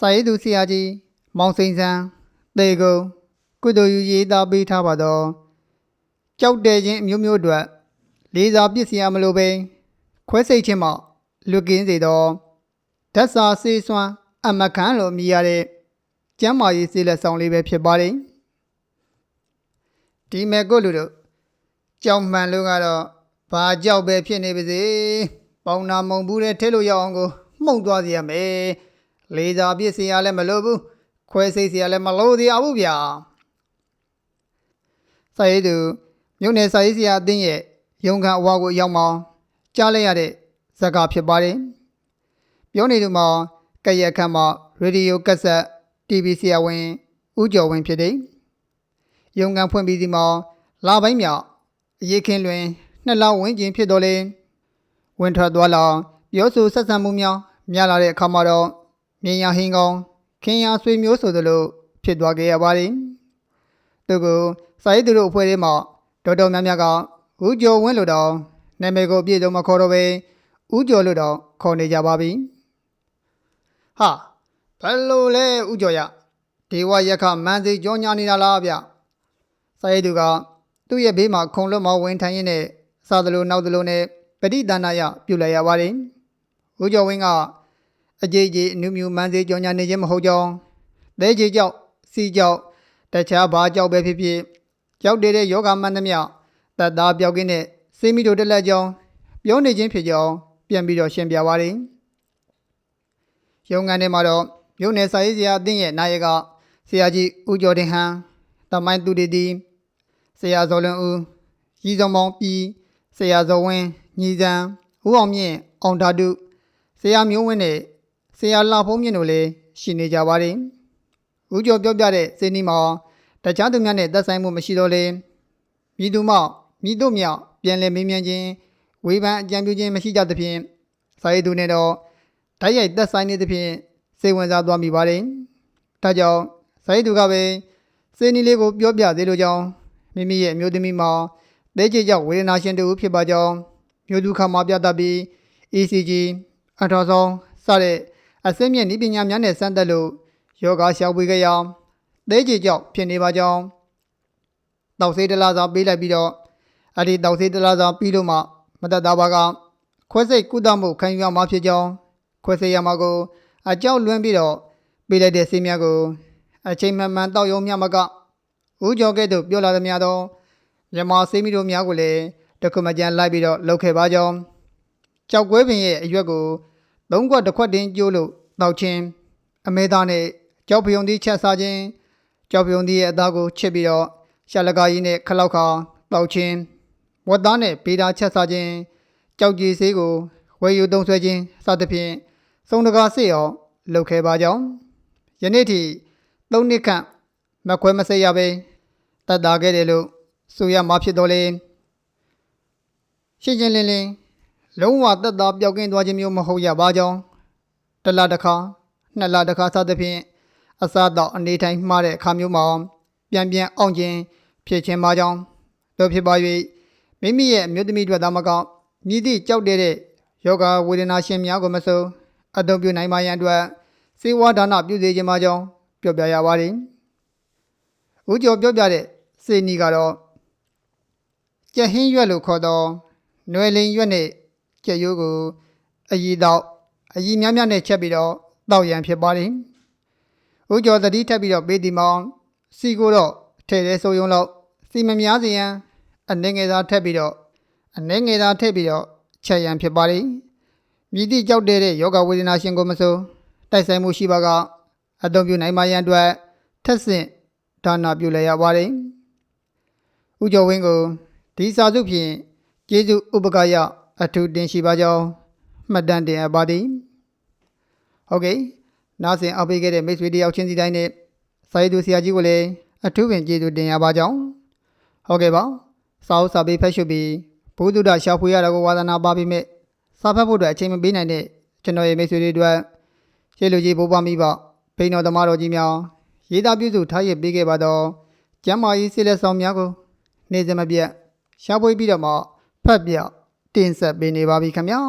စာရေးသူဆရာကြီးမောင်စိန်ဆန်းတေကုံကုသိုလ်ယူရေးသားပေးထားပါတော့ကြောက်တဲ့ခြင်းအမျိုးမျိုးအတွက်လေးစားပစ္စည်းမလိုပဲခွဲစိတ်ခြင်းမှလွတ်ကင်းစေသောဓာတ်စာစေးစွမ်းအမခံလို့မြည်ရတဲ့ကျမ်းမာရေးစေးလက်ဆောင်လေးပဲဖြစ်ပါတယ်ဒီမဲ့ကိုလူတို့ကြောက်မှန်လို့ကတော့ဘာကြောက်ပဲဖြစ်နေပါစေပေါင်နာမုံဘူးတဲ့ထဲလို့ရအောင်ကိုမှုန့်သွားစီရမယ် လေးစားပစ္စည်းရလည်းမလိုဘူးခွဲစိတ်စီရလည်းမလိုသေးဘူးဗျာစာရေးသူမြို့နယ်စာရေးဆရာအသင်းရဲ့ရုံခံအဝါကိုရောက်မှကြားလိုက်ရတဲ့ဇာတ်ကားဖြစ်ပါတယ်ပြောနေသူမှာကက်ရက်ခန့်မှာရေဒီယိုကက်ဆက် TV ဆရာဝန်ဦးကျော်ဝင်းဖြစ်တယ်ရုံခံဖွင့်ပြီးဒီမှာလာပိုင်းမြောက်အရေးခင်းလွင်နှစ်လဝန်းကျင်ဖြစ်တော်လေဝင်ထွက်သွားလာပြောဆိုဆက်ဆံမှုများများလာတဲ့အခါမှာတော့ မြင်ရဟင်းကောင်းခင်ရဆွေမျိုးဆိုသလိုဖြစ်သွားခဲ့ရပါတယ်သူကစာရေးသူတို့အဖွဲ့ထဲမှာတော်တော်များများကဦးကျော်ဝင်းလို့တော့နာမည်ကိုပြည့်စုံမခေါ်တော့ပဲဦးကျော်လို့တော့ခေါ်နေကြပါပြီဟာဘယ်လိုလဲဦးကျော်ရဒေဝရက်ခမန်းစီကြောညာနေတာလားဗျစာရေးသူကသူ့ရဲ့ဘေးမှာခုံလွတ်မောဝင်ထိုင်ရင်းနဲ့စားသလိုနောက်သလိုနဲ့ပဋိသန္ဓာယပြုတ်လိုက်ရပါတယ်ဦးကျော်ဝင်းက အကြေကြေအနုမြူမန်းစီကြောညာနေခြင်းမဟုတ်ကြောင်းသဲကြီးကြောက်စီကြောက်တခြားဘာကြောက်ပဲဖြစ်ဖြစ်ကြောက်တဲ့ယောဂမန္တမြတတ်သားပြောက်ကင်းတဲ့စေမီတို့တက်လက်ကြောင်းပြောနေခြင်းဖြစ်ကြောင်းပြန်ပြီးတော့ရှင်းပြပါတယ်ရုံငန်းထဲမှာတော့မြို့နယ်စာရေးဆရာအသင်းရဲ့နာယကဆရာကြီးဦးကျော်တင်ဟန်တမိုင်းသူတီတီဆရာဇော်လွန်ဦးရီစုံမောင်ပြည်ဆရာဇော်ဝင်းညီစံဦးအောင်မြင့်အောင်ဓာတုဆရာမျိုးဝင်းနဲ့ ဆရာလာဖုံးမြင့်တို့လည်းရှိနေကြပါတယ်ဦးကျော်ပြောပြတဲ့စေနီမှာတခြားသူများနဲ့သက်ဆိုင်မှုမရှိတော့လေမြည်သူမှမြည်တို့မြောက်ပြန်လည်မေးမြန်းခြင်းဝေဖန်အကြံပြုခြင်းမရှိကြသဖြင့်စာရေးသူနဲ့တော့ဓာတ်ရိုက်သက်ဆိုင်နေသဖြင့်စိတ်ဝင်စားသွားမိပါတယ်ဒါကြောင့်စာရေးသူကပဲစေနီလေးကိုပြောပြသေးလို့ကြောင်းမိမိရဲ့အမျိုးသမီးမှာသဲကြေကြောင့်ဝေဒနာရှင်တူဖြစ်ပါကြောင်းမျိုးသူခါမှာပြသပြီး ECG အထောက်ဆောင်စတဲ့ အစင်းမြင့်ဤပညာများနဲ့စမ်းသပ်လို့ယောဂရှာဖွေကြရအောင်သဲကြေကြောင့်ဖြစ်နေပါကြောင်းတောက်ဆေးတလားစာပေးလိုက်ပြီးတော့အဲ့ဒီတောက်ဆေးတလားစာပြီးလို့မှမတတ်တာပါကခွဲစိတ်ကုသမှုခံယူရမှာဖြစ်ကြောင်းခွဲစိတ်ရမှာကိုအကြောက်လွန်းပြီးတော့ပေးလိုက်တဲ့ဆေးများကိုအချိန်မှန်မှန်တောက်ရုံမျှမကဦးကျော်ကဲ့သို့ပြောလာသည်များသောမြန်မာဆေးမီတို့များကိုလည်းတက္ကမကျန်လိုက်ပြီးတော့လှုပ်ခဲ့ပါကြောင်းကြောက်ကွဲပင်ရဲ့အရွက်ကို သုံးခွက်တစ်ခွက်တင်ကျိုးလို့တောက်ချင်းအမေသားနဲ့ကြောက်ပြုံသီးချက်စားခြင်းကြောက်ပြုံသီးရဲ့အသားကိုချစ်ပြီးတော့ရှာလကာကြီးနဲ့ခလောက်ခါတောက်ချင်းဝတ်သားနဲ့ပေတာချက်စားခြင်းကြောက်ကြီးဆေးကိုဝယ်ယူသုံးဆွဲခြင်းစသဖြင့်စုံတကာစစ်အောင်လုပ်ခဲ့ပါကြောင်းယနေ့ထိသုံးနှစ်ခန့်မခွဲမစိတ်ရပဲတတ်တာခဲ့တယ်လို့ဆိုရမှာဖြစ်တော်လေရှင်းချင်းလင်းလင်း လုံးဝတက်တာပျောက်ကင်းသွားခြင်းမျိုးမဟုတ်ရပါကြောင်းတစ်လတစ်ခါနှစ်လတစ်ခါစသဖြင့်အစားတော့အနေထိုင်မှားတဲ့အခါမျိုးမှာပြန်ပြန်အောင်ခြင်းဖြစ်ခြင်းပါကြောင်းတို့ဖြစ်ပါ၍မိမိရဲ့အမျိုးသမီးတို့သားမကောင်းမြည်သည့်ကြောက်တဲ့ယောဂဝေဒနာရှင်များကိုမဆိုအသုံးပြုနိုင်မှရန်အတွက်စေဝါဒါနပြုစေခြင်းပါကြောင်းပြောပြရပါတယ်။ဦးကျော်ပြောပြတဲ့စေနီကတော့ကြက်ဟင်းရွက်လို့ခေါ်တော့နွယ်လင်ရွက်နဲ့ ကြက်ရိုးကိုအည်တော့အည်များများနဲ့ချက်ပြီးတော့တောက်ရန်ဖြစ်ပါတယ်။ဦးကျော်သတိထပ်ပြီးတော့ပေးဒီမောင်စီကိုတော့ထဲထဲဆိုယုံလောက်စီမများစီရန်အနေငယ်သားထက်ပြီးတော့အနေငယ်သားထည့်ပြီးတော့ချက်ရန်ဖြစ်ပါတယ်။မြည်သည့်ကြောက်တဲ့ယောဂဝေဒနာရှင်ကိုမဆိုတိုက်ဆိုင်မှုရှိပါကအသုံးပြုနိုင်မှရန်အတွက်ထက်ဆင့်ဒါနာပြုလည်းရပါတယ်။ဥကျော်ဝင်းကိုဒီစာစုဖြင့်ကျေးဇူးဥပက္ခယ အထူးတင်ရှိပါကြောင်းမှတ်တမ်းတင်အပ်ပါသည်။ဟုတ်ကဲ့နားဆင်အပ်ပေးခဲ့တဲ့မိတ်ဆွေတယောက်ချင်းစီတိုင်းနဲ့စာရေးသူဆရာကြီးကိုလည်းအထူးပင်ကျေးဇူးတင်ရပါကြောင်းဟုတ်ကဲ့ပါစာအုပ်စာပေဖတ်ရှုပြီးဘုဒ္ဓတာရှာဖွေရတာကိုဝါသနာပါပြီးမြဲစာဖတ်ဖို့အတွက်အချိန်မပေးနိုင်တဲ့ကျွန်တော်ရဲ့မိတ်ဆွေတွေအတွက်ရှေ့လူကြီးဘိုးဘမိဘဘိန်းတော်သမားတော်ကြီးများရေးသားပြုစုထားရပေးခဲ့ပါတော့ကျမ်းမာရေးဆေးလက်ဆောင်များကို နေ့စဉ်မပြတ်ရှာဖွေပြီးတော့မှဖတ်ပြ တင်ဆက်ပေးနေပါပြီခင်ဗျာ